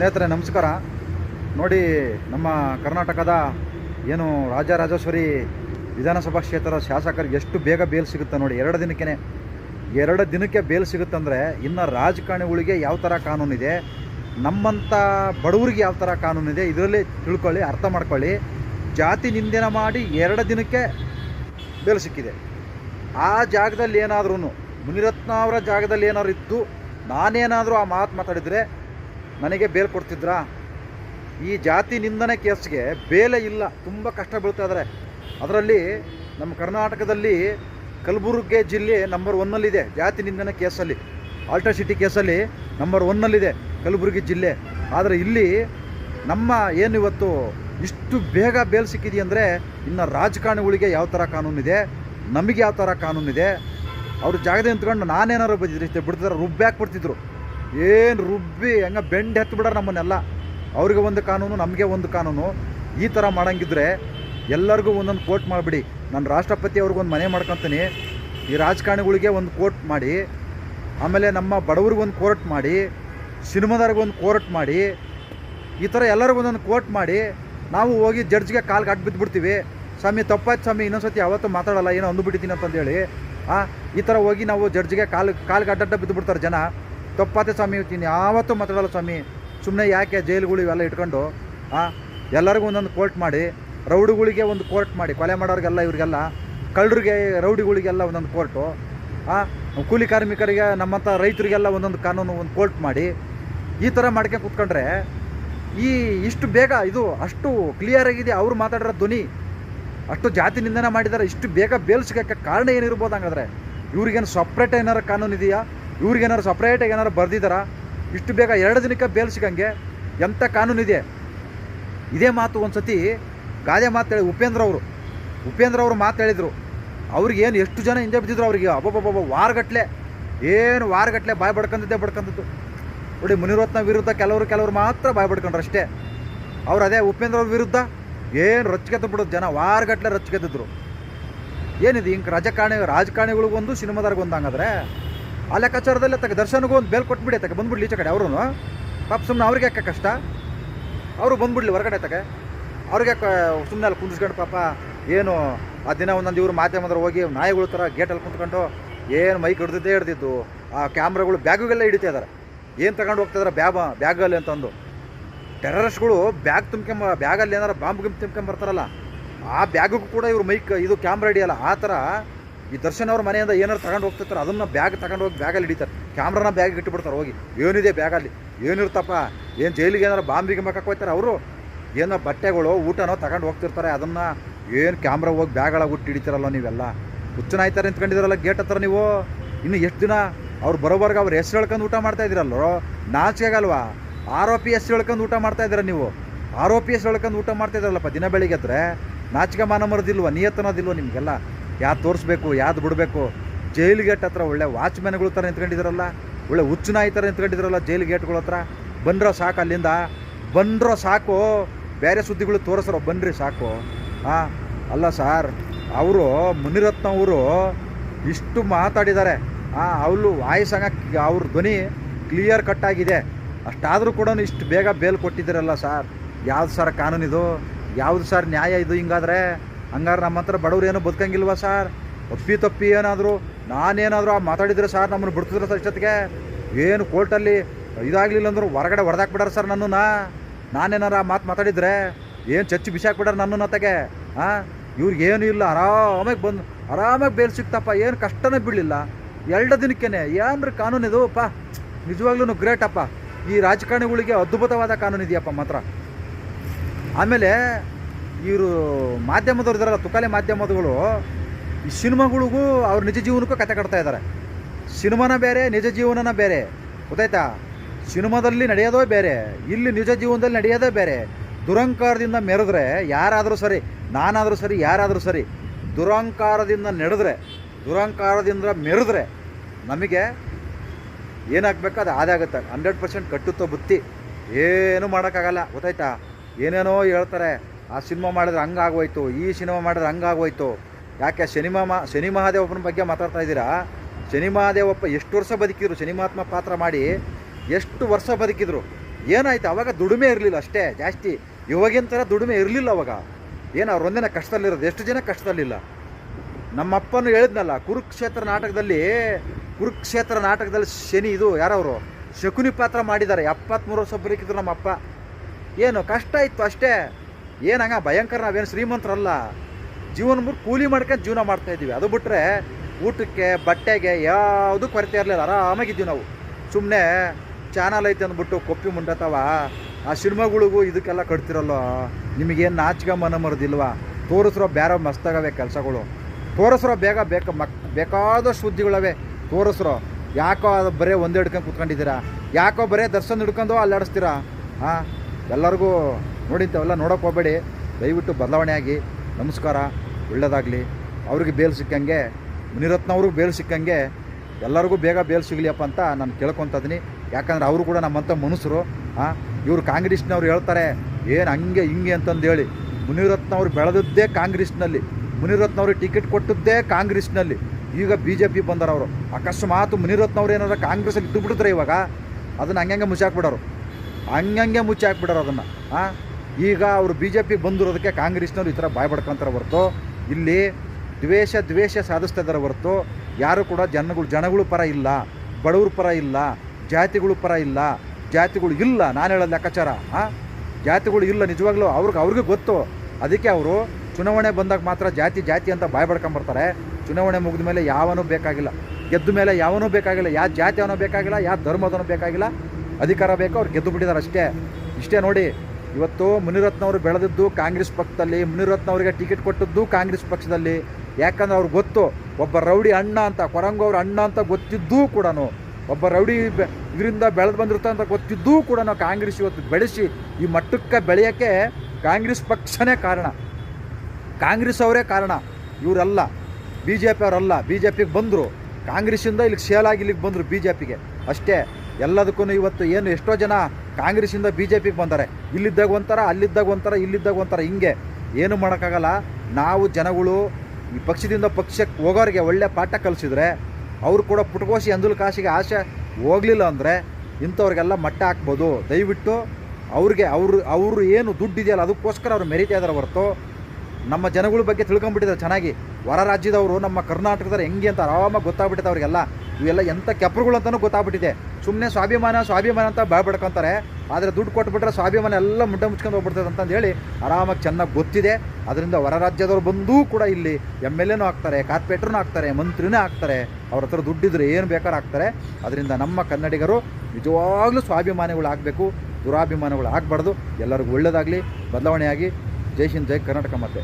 ಸ್ನೇಹಿತರೆ, ನಮಸ್ಕಾರ. ನೋಡಿ, ನಮ್ಮ ಕರ್ನಾಟಕದ ಏನು ರಾಜರಾಜೇಶ್ವರಿ ವಿಧಾನಸಭಾ ಕ್ಷೇತ್ರದ ಶಾಸಕರಿಗೆ ಎಷ್ಟು ಬೇಗ ಬೇಲ್ ಸಿಗುತ್ತೆ ನೋಡಿ, ಎರಡು ದಿನಕ್ಕೆ ಎರಡು ದಿನಕ್ಕೆ ಬೇಲ್ ಸಿಗುತ್ತಂದರೆ ಇನ್ನು ರಾಜಕಾರಣಿಗಳಿಗೆ ಯಾವ ಥರ ಕಾನೂನಿದೆ ನಮ್ಮಂಥ ಬಡವರಿಗೆ ಯಾವ ಥರ ಕಾನೂನಿದೆ, ಇದರಲ್ಲಿ ತಿಳ್ಕೊಳ್ಳಿ, ಅರ್ಥ ಮಾಡ್ಕೊಳ್ಳಿ. ಜಾತಿ ನಿಂದನೆ ಮಾಡಿ ಎರಡು ದಿನಕ್ಕೆ ಬೇಲ್ ಸಿಕ್ಕಿದೆ. ಆ ಜಾಗದಲ್ಲಿ ಏನಾದ್ರೂ ಮುನಿರತ್ನ ಅವರ ಜಾಗದಲ್ಲಿ ಏನಾದ್ರು ಇತ್ತು ನಾನೇನಾದರೂ ಆ ಮಾತು ಮಾತಾಡಿದರೆ ನನಗೆ ಬೇಲ್ ಕೊಡ್ತಿದ್ರಾ? ಈ ಜಾತಿ ನಿಂದನೆ ಕೇಸ್ಗೆ ಬೇಲೆ ಇಲ್ಲ. ತುಂಬ ಕಷ್ಟ ಬೀಳ್ತಾ ಇದ್ದಾರೆ ಅದರಲ್ಲಿ ನಮ್ಮ ಕರ್ನಾಟಕದಲ್ಲಿ ಕಲಬುರ್ಗಿ ಜಿಲ್ಲೆ ನಂಬರ್ ಒನ್ನಲ್ಲಿದೆ ಜಾತಿ ನಿಂದನೆ ಕೇಸಲ್ಲಿ. ಆಲ್ಟರ್ ಸಿಟಿ ಕೇಸಲ್ಲಿ ನಂಬರ್ ಒನ್ನಲ್ಲಿದೆ ಕಲಬುರಗಿ ಜಿಲ್ಲೆ. ಆದರೆ ಇಲ್ಲಿ ನಮ್ಮ ಏನು ಇವತ್ತು ಇಷ್ಟು ಬೇಗ ಬೇಲ್ ಸಿಕ್ಕಿದೆಯಂದರೆ ಇನ್ನು ರಾಜಕಾರಣಿಗಳಿಗೆ ಯಾವ ಥರ ಕಾನೂನಿದೆ? ನಮಗೆ ಯಾವ ಥರ ಕಾನೂನಿದೆ? ಅವ್ರ ಜಾಗದ ನಿಂತ್ಕೊಂಡು ನಾನೇನಾರು ಬದಿದ್ರೆ? ಬಿಡ್ತಾರೆ ರುಬ್ಬಿ ಹಾಕ್ಬಿಡ್ತಿದ್ರು ಏನು ರುಬ್ಬಿ, ಹಂಗೆ ಬೆಂಡ್ ಎತ್ತು ಬಿಡೋರು ನಮ್ಮನ್ನೆಲ್ಲ. ಅವ್ರಿಗೆ ಒಂದು ಕಾನೂನು, ನಮಗೆ ಒಂದು ಕಾನೂನು. ಈ ಥರ ಮಾಡಂಗಿದ್ರೆ ಎಲ್ಲರಿಗೂ ಒಂದೊಂದು ಕೋರ್ಟ್ ಮಾಡಿಬಿಡಿ. ನಾನು ರಾಷ್ಟ್ರಪತಿ ಅವ್ರಿಗೊಂದು ಮನೆ ಮಾಡ್ಕೊತೀನಿ. ಈ ರಾಜಕಾರಣಿಗಳಿಗೆ ಒಂದು ಕೋರ್ಟ್ ಮಾಡಿ. ಆಮೇಲೆ ನಮ್ಮ ಬಡವ್ರಿಗೊಂದು ಕೋರ್ಟ್ ಮಾಡಿ. ಸಿನಿಮಾದವ್ರಿಗೊಂದು ಕೋರ್ಟ್ ಮಾಡಿ. ಈ ಥರ ಎಲ್ಲರಿಗೂ ಒಂದೊಂದು ಕೋರ್ಟ್ ಮಾಡಿ. ನಾವು ಹೋಗಿ ಜಡ್ಜ್ಗೆ ಕಾಲ್ಗೆ ಅಡ್ಡ ಬಿದ್ದುಬಿಡ್ತೀವಿ ಸ್ವಾಮಿ, ತಪ್ಪಾಯ್ತು ಸ್ವಾಮಿ ಇನ್ನೊಂದು ಸತಿ ಯಾವತ್ತೂ ಮಾತಾಡಲ್ಲ, ಏನೋ ಅಂದುಬಿಟ್ಟಿದ್ದೀನಿ ಅಂತಂದೇಳಿ. ಆ, ಈ ಥರ ಹೋಗಿ ನಾವು ಜಡ್ಜ್ಗೆ ಕಾಲು ಕಾಲ್ಗೆ ಅಡ್ಡಡ್ಡ ಬಿದ್ದುಬಿಡ್ತಾರೆ ಜನ. ತಪ್ಪಾತೆ ಸ್ವಾಮಿ ಇರ್ತೀನಿ ಯಾವತ್ತೂ ಮಾತಾಡಲ್ಲ ಸ್ವಾಮಿ. ಸುಮ್ಮನೆ ಯಾಕೆ ಜೈಲುಗಳು ಇವೆಲ್ಲ ಇಟ್ಕೊಂಡು ಎಲ್ಲರಿಗೂ ಒಂದೊಂದು ಕೋರ್ಟ್ ಮಾಡಿ, ರೌಡಿಗಳಿಗೆ ಒಂದು ಕೋರ್ಟ್ ಮಾಡಿ, ಕೊಲೆ ಮಾಡೋರಿಗೆಲ್ಲ ಇವರಿಗೆಲ್ಲ, ಕಳ್ಳರಿಗೆ, ರೌಡಿಗಳಿಗೆಲ್ಲ ಒಂದೊಂದು ಕೋರ್ಟು ಕೂಲಿ ಕಾರ್ಮಿಕರಿಗೆ, ನಮ್ಮಂಥ ರೈತರಿಗೆಲ್ಲ ಒಂದೊಂದು ಕಾನೂನು ಒಂದು ಕೋರ್ಟ್ ಮಾಡಿ, ಈ ಥರ ಮಾಡ್ಕೊಂಡು ಕೂತ್ಕೊಂಡ್ರೆ, ಈ ಇಷ್ಟು ಬೇಗ ಇದು ಅಷ್ಟು ಕ್ಲಿಯರ್ ಆಗಿದೆ ಅವ್ರು ಮಾತಾಡಿರೋ ಧ್ವನಿ. ಅಷ್ಟು ಜಾತಿ ನಿಂದನೆ ಮಾಡಿದ್ದಾರೆ ಇಷ್ಟು ಬೇಗ ಬೇಲ್ ಸಿಗೋಕ್ಕೆ ಕಾರಣ ಏನಿರ್ಬೋದು ಹಂಗಾದ್ರೆ? ಇವ್ರಿಗೇನು ಸಪ್ರೇಟ್ ಏನಾರು ಕಾನೂನು ಇದೆಯಾ? ಇವ್ರಿಗೇನಾರು ಸಪ್ರೇಟಾಗಿ ಏನಾರು ಬರ್ದಿದಾರ? ಇಷ್ಟು ಬೇಗ ಎರಡು ದಿನಕ್ಕೆ ಬೇಲ್ ಸಿಗಂಗೆ ಎಂಥ ಇದೆ? ಇದೇ ಮಾತು ಒಂದು ಸತಿ ಗಾದೆ ಮಾತು ಹೇಳಿ ಉಪೇಂದ್ರ ಅವರು. ಉಪೇಂದ್ರ ಅವರು ಮಾತು ಹೇಳಿದರು. ಅವ್ರಿಗೆ ಏನು ಎಷ್ಟು ಜನ ಹಿಂದೆ ಬಿದ್ದಿದ್ರು ಅವ್ರಿಗೆ? ಅಬ್ಬಬ್ಬಬ್ಬ ವಾರಗಟ್ಲೆ. ಏನು ವಾರಗಟ್ಲೆ ಬಾಯ್ ಬಡ್ಕೊಂತಿದ್ದೆ ಬಡ್ಕೊಂಡದ್ದು ನೋಡಿ, ಮುನಿರತ್ನ ವಿರುದ್ಧ ಕೆಲವರು ಕೆಲವರು ಮಾತ್ರ ಬಾಯ್ ಬಡ್ಕೊಂಡ್ರು ಅಷ್ಟೇ. ಅವ್ರು ಅದೇ ಉಪೇಂದ್ರ ಅವ್ರ ವಿರುದ್ಧ ಏನು ರಚ್ಚಿಗೆದ್ದು ಬಿಡೋದು ಜನ, ವಾರಗಟ್ಲೆ ರೊಚ್ಚಿಗೆದ್ದಿದ್ರು ಏನಿದೆ ಹಿಂಗೆ ರಾಜಕಾರಣಿ, ರಾಜಕಾರಣಿಗಳಿಗೊಂದು, ಸಿನಿಮಾದಾರ್ಗೊಂದು ಹಂಗಾದ್ರೆ? ಆ ಲೆಕ್ಕಾಚಾರದಲ್ಲಿ ತಗ ದರ್ಶನಗೂ ಒಂದು ಬೇಲ್ ಕೊಟ್ಬಿಡಿ ತಕ್ಕ ಬಂದ್ಬಿಡ್ಲಿ ಈಚೆ ಕಡೆ ಅವ್ರೂ ಪಾಪ ಸುಮ್ಮನೆ ಅವ್ರಿಗೆ ಯಾಕೆ ಕಷ್ಟ? ಅವರು ಬಂದ್ಬಿಡ್ಲಿ ಹೊರಗಡೆ ತಗೆ. ಅವ್ರಿಗೆ ಸುಮ್ಮನೆ ಅಲ್ಲಿ ಕುಂದಿಸ್ಕೊಂಡು ಪಾಪ ಏನು, ಆ ದಿನ ಒಂದೊಂದು ಇವರು ಮಾಧ್ಯಮದ್ರ ಹೋಗಿ ನಾಯಿಗಳ ಥರ ಗೇಟಲ್ಲಿ ಕುಂತ್ಕೊಂಡು ಏನು ಮೈಕ್ ಹಿಡ್ದಿದ್ದೇ ಹಿಡ್ದಿದ್ದು. ಆ ಕ್ಯಾಮ್ರಾಗಳು ಬ್ಯಾಗುಗೆಲ್ಲ ಹಿಡಿತಾ ಇದ್ದಾರೆ ಏನು ತಗೊಂಡು ಹೋಗ್ತಿದಾರೆ ಬ್ಯಾಬ ಬ್ಯಾಗಲ್ಲಿ ಅಂತಂದು ಟೆರರಿಸ್ಟ್ಗಳು ಬ್ಯಾಗ್ ತುಂಬ್ಕೊಂಬ, ಬ್ಯಾಗಲ್ಲಿ ಏನಾರು ಬಾಂಬ್ ಗಿಂಬ್ ತುಂಬ್ಕೊಂಬರ್ತಾರಲ್ಲ, ಆ ಬ್ಯಾಗಿಗೂ ಕೂಡ ಇವರು ಮೈಕ್ ಇದು ಕ್ಯಾಮ್ರಾ ಹಿಡಿಯಲ್ಲ, ಆ ಥರ ಈ ದರ್ಶನ್ ಅವ್ರ ಮನೆಯಿಂದ ಏನಾರು ತಗೊಂಡು ಹೋಗ್ತಿರ್ತಾರೆ ಅದನ್ನು ಬ್ಯಾಗ್ ತಗೊಂಡು ಹೋಗಿ ಬ್ಯಾಗಲ್ಲಿ ಹಿಡಿತಾರೆ. ಕ್ಯಾಮ್ರಾನ ಬ್ಯಾಗ್ ಇಟ್ಟುಬಿಡ್ತಾರೆ ಹೋಗಿ. ಏನಿದೆ ಬ್ಯಾಗಲ್ಲಿ? ಏನಿರ್ತಪ್ಪ ಏನು ಜೈಲಿಗೆ ಏನಾರು ಬಾಂಬಿಗೆ ಹೋಗ್ತಾರೆ ಅವರು? ಏನೋ ಬಟ್ಟೆಗಳು, ಊಟನೋ ತಗೊಂಡು ಹೋಗ್ತಿರ್ತಾರೆ. ಅದನ್ನು ಏನು ಕ್ಯಾಮ್ರಾ ಹೋಗಿ ಬ್ಯಾಗಳಾಗಿ ಹುಟ್ಟು ಹಿಡಿತಾರಲ್ಲ ನೀವೆಲ್ಲ? ಹುಚ್ಚನಾಯ್ತಾರೆ ನಿಂತ್ಕೊಂಡಿದ್ದೀರಲ್ಲ ಗೇಟ್ ಹತ್ರ ನೀವು? ಇನ್ನು ಎಷ್ಟು ದಿನ? ಅವ್ರು ಬರೋವರೆಗೆ ಅವ್ರು ಹೆಸ್ರು ಹೇಳ್ಕೊಂಡು ಊಟ ಮಾಡ್ತಾ ಇದ್ದೀರಲ್ಲೋ ನಾಚಿಕೆಗಲ್ವಾ ಆರೋಪಿ ಹೆಸ್ರು ಹೇಳ್ಕೊಂಡು ಊಟ ಮಾಡ್ತಾ ಇದ್ದೀರ ನೀವು? ಆರೋಪಿ ಹೆಸ್ರು ಹೇಳ್ಕೊಂಡು ಊಟ ಮಾಡ್ತಾ ಇದ್ದೀರಲ್ಲಪ್ಪ ದಿನ ಬೆಳಿಗ್ಗೆ ನಾಚಿಕೆ ಮಾನ ಮರದಿಲ್ವ? ನಿಯತ್ತನೋದಿಲ್ವ ನಿಮಗೆಲ್ಲ? ಯಾವ್ದು ತೋರಿಸ್ಬೇಕು ಯಾವ್ದು ಬಿಡಬೇಕು. ಜೈಲ್ ಗೇಟ್ ಹತ್ರ ಒಳ್ಳೆ ವಾಚ್ಮ್ಯಾನ್ಗಳ ಥರ ನಿಂತ್ಕೊಂಡಿದ್ರಲ್ಲ, ಒಳ್ಳೆ ಹುಚ್ಚು ನಾಯಿ ಥರ ಜೈಲ್ ಜೈಲು ಗೇಟ್ಗಳ ಹತ್ರ? ಬಂದ್ರೋ ಸಾಕು ಅಲ್ಲಿಂದ. ಬಂದ್ರೋ ಸಾಕು. ಬೇರೆ ಸುದ್ದಿಗಳು ತೋರಿಸ್ರೋ ಬನ್ನಿರಿ ಸಾಕು. ಹಾಂ ಅಲ್ಲ ಸಾರ್, ಅವರು, ಮುನಿರತ್ನ ಅವರು ಇಷ್ಟು ಮಾತಾಡಿದ್ದಾರೆ ಹಾಂ ಅವಳು ವಾಯ್ಸ್ ಹಂಗ ಅವ್ರ ಧ್ವನಿ ಕ್ಲಿಯರ್ ಕಟ್ ಆಗಿದೆ. ಅಷ್ಟಾದರೂ ಕೂಡ ಇಷ್ಟು ಬೇಗ ಬೇಲ್ ಕೊಟ್ಟಿದ್ದೀರಲ್ಲ ಸಾರ್. ಯಾವ್ದು ಸರ್ ಕಾನೂನಿದು? ಯಾವುದು ಸರ್ ನ್ಯಾಯ ಇದು ಹಿಂಗಾದ್ರೆ? ಹಂಗಾರೆ ನಮ್ಮ ಹತ್ರ ಬಡವ್ರು ಏನೂ ಬದುಕಂಗಿಲ್ವಾ ಸರ್? ಒಪ್ಪಿ ತಪ್ಪಿ ಏನಾದರೂ, ನಾನೇನಾದರೂ ಆ ಮಾತಾಡಿದ್ರೆ ಸರ್ ನಮ್ಮನ್ನು ಬಿಡ್ತಿದ್ರೆ ಸರ್ ಇಷ್ಟೊತ್ತಿಗೆ? ಏನು ಕೋರ್ಟಲ್ಲಿ ಇದಾಗಲಿಲ್ಲ ಅಂದ್ರೆ ಹೊರಗಡೆ ಹೊರದಾಕ್ಬಿಡಾರ ಸರ್ ನನ್ನನ್ನು? ನಾನೇನಾರು ಆ ಮಾತು ಮಾತಾಡಿದ್ರೆ ಏನು ಚಚ್ಚಿ ಬಿಸಾಕ್ಬಿಡಾರ ನನ್ನನ್ನು ತಗೆ ಹಾಂ ಇವ್ರಿಗೆ ಏನೂ ಇಲ್ಲ, ಆರಾಮಾಗಿ ಬಂದು, ಆರಾಮಾಗಿ ಬೇಲ್ ಸಿಕ್ತಪ್ಪ ಏನು ಕಷ್ಟನೇ ಬಿಡಲಿಲ್ಲ ಎರಡು ದಿನಕ್ಕೇನೆ, ಏನ್ರ ಕಾನೂನು ಇದು? ಅಪ್ಪ ನಿಜವಾಗ್ಲೂ ಅಪ್ಪ. ಈ ರಾಜಕಾರಣಿಗಳಿಗೆ ಅದ್ಭುತವಾದ ಕಾನೂನು ಇದೆಯಪ್ಪ ಮಾತ್ರ. ಆಮೇಲೆ ಇವರು ಮಾಧ್ಯಮದವ್ರು ಇದಾರಲ್ಲ, ತುಕಾಲಿ ಮಾಧ್ಯಮದಗಳು ಈ ಸಿನಿಮಾಗಳಿಗೂ ಅವ್ರ ನಿಜ ಜೀವನಕ್ಕೂ ಕತೆ ಕಟ್ತಾ ಇದ್ದಾರೆ ಸಿನಿಮಾನ ಬೇರೆ, ನಿಜ ಜೀವನನ ಬೇರೆ. ಗೊತ್ತಾಯ್ತಾ? ಸಿನಿಮಾದಲ್ಲಿ ನಡೆಯೋದೇ ಬೇರೆ, ಇಲ್ಲಿ ನಿಜ ಜೀವನದಲ್ಲಿ ನಡೆಯೋದೇ ಬೇರೆ. ದುರಂಕಾರದಿಂದ ಮೆರೆದ್ರೆ ಯಾರಾದರೂ ಸರಿ, ನಾನಾದರೂ ಸರಿ, ಯಾರಾದರೂ ಸರಿ, ದುರಂಕಾರದಿಂದ ನಡೆದ್ರೆ, ದುರಂಕಾರದಿಂದ ಮೆರೆದ್ರೆ ನಮಗೆ ಏನಾಗಬೇಕು ಅದು ಆದಾಗುತ್ತೆ ಹಂಡ್ರೆಡ್ ಪರ್ಸೆಂಟ್ ಕಟ್ಟುತ್ತೋ ಬುತ್ತಿ ಏನೂ ಮಾಡೋಕ್ಕಾಗಲ್ಲ. ಗೊತ್ತಾಯ್ತಾ? ಏನೇನೋ ಹೇಳ್ತಾರೆ. ಆ ಸಿನಿಮಾ ಮಾಡಿದ್ರೆ ಹಂಗಾಗೋಯ್ತು, ಈ ಸಿನಿಮಾ ಮಾಡಿದ್ರೆ ಹಂಗಾಗೋಯ್ತು. ಯಾಕೆ ಸಿನಿಮಾ ಮಾ ಶನಿ ಮಹಾದೇವಪ್ಪನ ಬಗ್ಗೆ ಮಾತಾಡ್ತಾ ಇದ್ದೀರಾ? ಶನಿ ಮಹಾದೇವಪ್ಪ ಎಷ್ಟು ವರ್ಷ ಬದುಕಿದ್ರು, ಸಿನಿಮಾತ್ಮ ಪಾತ್ರ ಮಾಡಿ ಎಷ್ಟು ವರ್ಷ ಬದುಕಿದ್ರು? ಏನಾಯ್ತು? ಅವಾಗ ದುಡಿಮೆ ಇರಲಿಲ್ಲ ಅಷ್ಟೇ, ಜಾಸ್ತಿ. ಇವಾಗಿನ ಥರ ದುಡಿಮೆ ಇರಲಿಲ್ಲ ಅವಾಗ. ಏನು ಅವ್ರು ಒಂದಿನ ಕಷ್ಟದಲ್ಲಿರೋದು? ಎಷ್ಟು ಜನ ಕಷ್ಟದಲ್ಲಿಲ್ಲ? ನಮ್ಮಪ್ಪನು ಹೇಳಿದ್ನಲ್ಲ, ಕುರುಕ್ಷೇತ್ರ ನಾಟಕದಲ್ಲಿ ಕುರುಕ್ಷೇತ್ರ ನಾಟಕದಲ್ಲಿ ಶನಿ ಇದು, ಯಾರವರು? ಶಕುನಿ ಪಾತ್ರ ಮಾಡಿದ್ದಾರೆ. ಎಪ್ಪತ್ತ್ಮೂರು ವರ್ಷ ಬದುಕಿದ್ರು ನಮ್ಮಪ್ಪ. ಏನು, ಕಷ್ಟ ಇತ್ತು ಅಷ್ಟೇ. ಏನು ಹಂಗ ಭಯಂಕರ ನಾವೇನು ಶ್ರೀಮಂತರಲ್ಲ? ಜೀವನ ಮುರು ಕೂಲಿ ಮಾಡ್ಕೊಂಡು ಜೀವನ ಮಾಡ್ತಾ ಇದ್ದೀವಿ ಅದು ಬಿಟ್ಟರೆ ಊಟಕ್ಕೆ, ಬಟ್ಟೆಗೆ ಯಾವುದೂ ಕೊರತೆ ಇರಲಿಲ್ಲ. ಆರಾಮಾಗಿದ್ದೀವಿ ನಾವು. ಸುಮ್ಮನೆ ಚಾನಲ್ ಐತೆ ಅಂದ್ಬಿಟ್ಟು ಕೊಪ್ಪಿ ಮುಂಡತವ. ಆ ಸಿನಿಮಾಗಳಿಗೂ ಇದಕ್ಕೆಲ್ಲ ಕಟ್ತಿರಲ್ಲ? ನಿಮಗೇನು ನಾಚಿಕೆ ಮನ ಮರದಿಲ್ವಾ? ತೋರಿಸ್ರೋ ಬೇರೆ ಮಸ್ತಾಗವೆ ಕೆಲಸಗಳು. ತೋರಿಸ್ರೋ ಬೇಗ ಬೇಕ ಮಕ್, ಬೇಕಾದಷ್ಟು ಸುದ್ದಿಗಳವೆ. ತೋರಿಸ್ರೋ. ಯಾಕೋ ಅದು ಬರೇ ಒಂದೇ ಹಿಡ್ಕೊಂಡು ಕೂತ್ಕೊಂಡಿದ್ದೀರಾ? ಯಾಕೋ ಬರೇ ದರ್ಶನ ಹಿಡ್ಕೊಂಡು ಅಲ್ಲಾಡಿಸ್ತೀರಾ? ಹಾಂ ಎಲ್ಲರಿಗೂ ನೋಡಿಂತವೆಲ್ಲ ನೋಡೋಕೆ ಹೋಗಬೇಡಿ. ದಯವಿಟ್ಟು ಬದಲಾವಣೆ ಆಗಿ ನಮಸ್ಕಾರ. ಒಳ್ಳೆಯದಾಗಲಿ ಅವ್ರಿಗೆ ಬೇಲ್ ಸಿಕ್ಕಂಗೆ ಮುನಿರತ್ನ ಅವ್ರಿಗೆ ಬೇಲ್ ಸಿಕ್ಕಂಗೆ, ಎಲ್ಲರಿಗೂ ಬೇಗ ಬೇಲ್ ಸಿಗಲಿಯಪ್ಪ ಅಂತ ನಾನು ಕೇಳ್ಕೊತಿದ್ದೀನಿ ಯಾಕಂದ್ರೆ ಅವರು ಕೂಡ ನಮ್ಮಂಥ ಮನುಷ್ಯರು ಹಾಂ ಇವರು ಕಾಂಗ್ರೆಸ್ನವ್ರು ಹೇಳ್ತಾರೆ, ಏನು ಹಂಗೆ, ಹಿಂಗೆ ಅಂತಂದು ಹೇಳಿ ಮುನಿರತ್ನ ಅವ್ರು ಬೆಳೆದದ್ದೇ ಕಾಂಗ್ರೆಸ್ನಲ್ಲಿ. ಮುನಿರತ್ನವ್ರಿಗೆ ಟಿಕೆಟ್ ಕೊಟ್ಟದ್ದೇ ಕಾಂಗ್ರೆಸ್ನಲ್ಲಿ. ಈಗ ಬಿ ಜೆ ಪಿ ಬಂದಾರ ಅವರು. ಅಕಸ್ಮಾತ್ ಮುನಿರತ್ನವ್ರು ಏನಾದ್ರು ಕಾಂಗ್ರೆಸ್ಸಲ್ಲಿ ಇಟ್ಟುಬಿಡ್ತಾರೆ ಇವಾಗ, ಅದನ್ನು ಹಂಗಂಗೆ ಮುಚ್ಚಾಕ್ಬಿಡೋರು. ಹಂಗಂಗೆ ಮುಚ್ಚಾಕ್ಬಿಡೋರು ಅದನ್ನು ಹಾಂ ಈಗ ಅವರು ಬಿ ಜೆ ಪಿಗೆ ಬಂದಿರೋದಕ್ಕೆ ಕಾಂಗ್ರೆಸ್ನವ್ರು ಈ ಥರ ಬಾಯ್ ಹೊರತು. ಇಲ್ಲಿ ದ್ವೇಷ ದ್ವೇಷ ಸಾಧಿಸ್ತಾ ಇದ್ದಾರೆ ಹೊರತು. ಯಾರು ಕೂಡ ಜನಗಳು ಜನಗಳು ಪರ ಇಲ್ಲ. ಬಡವ್ರ ಪರ ಇಲ್ಲ. ಜಾತಿಗಳು ಪರ ಇಲ್ಲ. ಜಾತಿಗಳು ಇಲ್ಲ. ನಾನು ಹೇಳೋದು ಲೆಕ್ಕಾಚಾರ, ಹಾಂ? ಜಾತಿಗಳು ಇಲ್ಲ. ನಿಜವಾಗ್ಲೂ ಅವ್ರಿಗೆ ಅವ್ರಿಗೆ ಗೊತ್ತು. ಅದಕ್ಕೆ ಅವರು ಚುನಾವಣೆ ಬಂದಾಗ ಮಾತ್ರ ಜಾತಿ ಜಾತಿ ಅಂತ ಬಾಯ್ ಬಡ್ಕೊಂಬರ್ತಾರೆ ಚುನಾವಣೆ ಮುಗಿದ ಮೇಲೆ ಯಾವನೂ ಬೇಕಾಗಿಲ್ಲ. ಗೆದ್ದ ಮೇಲೆ ಯಾವನೂ ಬೇಕಾಗಿಲ್ಲ. ಯಾವ ಜಾತಿಯವನೂ ಬೇಕಾಗಿಲ್ಲ ಯಾವ ಧರ್ಮದವನೂ ಬೇಕಾಗಿಲ್ಲ. ಅಧಿಕಾರ ಬೇಕು, ಅವ್ರು ಗೆದ್ದು ಬಿಟ್ಟಿದ್ದಾರೆ ಅಷ್ಟೇ. ಇಷ್ಟೇ ನೋಡಿ ಇವತ್ತು ಮುನಿರತ್ನವರು ಬೆಳೆದಿದ್ದು ಕಾಂಗ್ರೆಸ್ ಪಕ್ಷದಲ್ಲಿ ಮುನಿರತ್ನವರಿಗೆ ಟಿಕೆಟ್ ಕೊಟ್ಟದ್ದು ಕಾಂಗ್ರೆಸ್ ಪಕ್ಷದಲ್ಲಿ. ಯಾಕಂದ್ರೆ ಅವ್ರಿಗೆ ಗೊತ್ತು, ಒಬ್ಬ ರೌಡಿ ಅಣ್ಣ ಅಂತ, ಕೊರಂಗು ಅವ್ರ ಅಣ್ಣ ಅಂತ ಗೊತ್ತಿದ್ದೂ ಕೂಡ ಒಬ್ಬ ರೌಡಿ ಇದರಿಂದ ಬೆಳೆದು ಬಂದಿರ್ತ ಅಂತ ಗೊತ್ತಿದ್ದೂ ಕೂಡ ಕಾಂಗ್ರೆಸ್ ಇವತ್ತು ಬೆಳೆಸಿ, ಈ ಮಟ್ಟಕ್ಕೆ ಬೆಳೆಯೋಕ್ಕೆ ಕಾಂಗ್ರೆಸ್ ಪಕ್ಷನೇ ಕಾರಣ. ಕಾಂಗ್ರೆಸ್ ಅವರೇ ಕಾರಣ. ಇವರಲ್ಲ, ಬಿ ಜೆ ಪಿ ಅವರಲ್ಲ. ಬಿ ಜೆ ಪಿಗೆ ಬಂದರು. ಕಾಂಗ್ರೆಸ್ಸಿಂದ ಇಲ್ಲಿಗೆ ಸೇಲಾಗಿ ಇಲ್ಲಿಗೆ ಬಂದರು ಬಿ ಜೆ ಪಿಗೆ. ಅಷ್ಟೇ. ಎಲ್ಲದಕ್ಕೂ ಇವತ್ತು ಏನು ಎಷ್ಟೋ ಜನ ಕಾಂಗ್ರೆಸ್ಸಿಂದ ಬಿ ಜೆ ಪಿಗೆ ಬಂದ್ದಾರೆ ಇಲ್ಲಿದ್ದಾಗ ಒಂಥರ, ಅಲ್ಲಿದ್ದಾಗ ಒಂಥರ, ಇಲ್ಲಿದ್ದಾಗ ಒಂಥರ, ಹಿಂಗೆ. ಏನು ಮಾಡೋಕ್ಕಾಗಲ್ಲ. ನಾವು ಜನಗಳು ಈ ಪಕ್ಷದಿಂದ ಪಕ್ಷಕ್ಕೆ ಹೋಗೋರಿಗೆ ಒಳ್ಳೆ ಪಾಠ ಕಲಿಸಿದ್ರೆ ಅವರು ಕೂಡ ಪುಟಕೋಸಿ ಅಂದುಲ್ ಕಾಸಿಗೆ ಆಸೆ ಹೋಗಲಿಲ್ಲ ಅಂದರೆ ಇಂಥವ್ರಿಗೆಲ್ಲ ಮಟ್ಟ ಹಾಕ್ಬೋದು. ದಯವಿಟ್ಟು ಅವ್ರಿಗೆ ಅವರು ಅವರು ಏನು ದುಡ್ಡಿದೆಯಲ್ಲ ಅದಕ್ಕೋಸ್ಕರ ಅವ್ರು ಮೆರಿತಾ ಇದ್ದಾರೆ ಹೊರತು. ನಮ್ಮ ಜನಗಳ ಬಗ್ಗೆ ತಿಳ್ಕೊಂಬಿಟ್ಟಿದ್ದಾರೆ ಚೆನ್ನಾಗಿ. ಹೊರ ರಾಜ್ಯದವರು, ನಮ್ಮ ಕರ್ನಾಟಕದವ್ರು ಹೆಂಗೆ ಅಂತ ಆರಾಮಾಗಿ ಗೊತ್ತಾಗ್ಬಿಟ್ಟಿದೆ ಅವರಿಗೆಲ್ಲ. ಇವೆಲ್ಲ ಎಂಥ ಕೆಪ್ರುಗಳು ಅಂತಲೂ ಗೊತ್ತಾಗ್ಬಿಟ್ಟಿದೆ. ಸುಮ್ಮನೆ ಸ್ವಾಭಿಮಾನ ಸ್ವಾಭಿಮಾನ ಅಂತ ಬಾಯ್ ಪಡ್ಕೊತಾರೆ ಆದರೆ ದುಡ್ಡು ಕೊಟ್ಬಿಟ್ರೆ ಸ್ವಾಭಿಮಾನ ಎಲ್ಲ ಮುಡ್ಡ ಮುಚ್ಕೊಂಡು ಹೋಗ್ಬಿಡ್ತದೆ ಅಂತಂದು ಹೇಳಿ ಆರಾಮಾಗಿ ಚೆನ್ನಾಗಿ ಗೊತ್ತಿದೆ. ಅದರಿಂದ ಹೊರ ರಾಜ್ಯದವ್ರು ಬಂದೂ ಕೂಡ ಇಲ್ಲಿ ಎಂ ಎಲ್ ಎನೂ ಆಗ್ತಾರೆ ಕಾರ್ಪೊರೇಟ್ರೂ ಆಗ್ತಾರೆ, ಮಂತ್ರಿನೇ ಆಗ್ತಾರೆ. ಅವ್ರ ಹತ್ರ ದುಡ್ಡಿದ್ರೆ ಏನು ಬೇಕಾದ್ರೂ ಆಗ್ತಾರೆ. ಅದರಿಂದ ನಮ್ಮ ಕನ್ನಡಿಗರು ನಿಜವಾಗ್ಲೂ ಸ್ವಾಭಿಮಾನಿಗಳು ಆಗಬೇಕು, ದುರಾಭಿಮಾನಿಗಳು ಆಗಬಾರ್ದು. ಎಲ್ಲರಿಗೂ ಒಳ್ಳೆಯದಾಗಲಿ ಬದಲಾವಣೆಯಾಗಿ. ಜೈ ಹಿಂದ್, ಜೈ ಕರ್ನಾಟಕ ಮತ್ತೆ